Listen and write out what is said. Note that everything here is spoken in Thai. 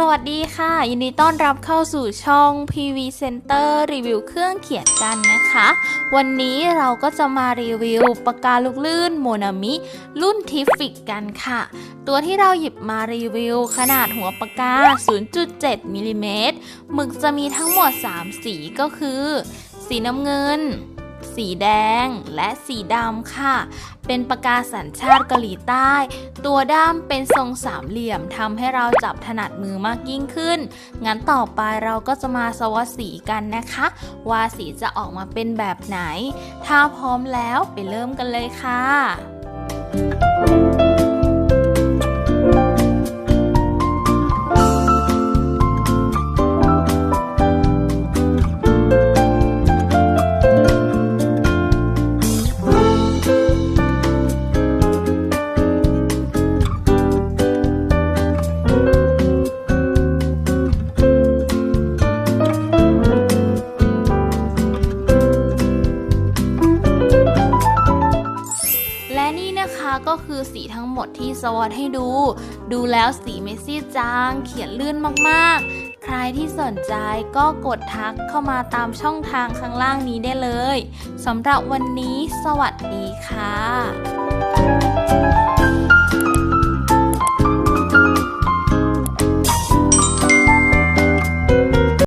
สวัสดีค่ะ ยินดีต้อนรับเข้าสู่ช่อง PV Center รีวิวเครื่องเขียนกันนะคะ วันนี้เราก็จะมารีวิวปากกาลูกลื่นโมนามิ รุ่นทิฟิกกันค่ะ ตัวที่เราหยิบมารีวิว ขนาดหัวปากกา 0.7มิลลิเมตรหมึกจะมีทั้งหมด 3 สีก็คือ สีน้ำเงิน สีแดงและสีดำค่ะ เป็นปากกาสัญชาติเกาหลีใต้ ตัวด้ามเป็นทรงสามเหลี่ยมทำให้เราจับถนัดมือมากยิ่งขึ้น งั้นต่อไปเราก็จะมาสวัสดสีกันนะคะ ว่าสีจะออกมาเป็นแบบไหน ถ้าพร้อมแล้วไปเริ่มกันเลยค่ะแล นี่นะคะก็คือสีทั้งหมดที่สวอตให้ดู ดูแล้วสีไม่ซีดจาง เขียนลื่นมากๆ ใครที่สนใจก็กดทักเข้ามาตามช่องทางข้างล่างนี้ได้เลยสำหรับวันนี้ สวัสดีค่ะ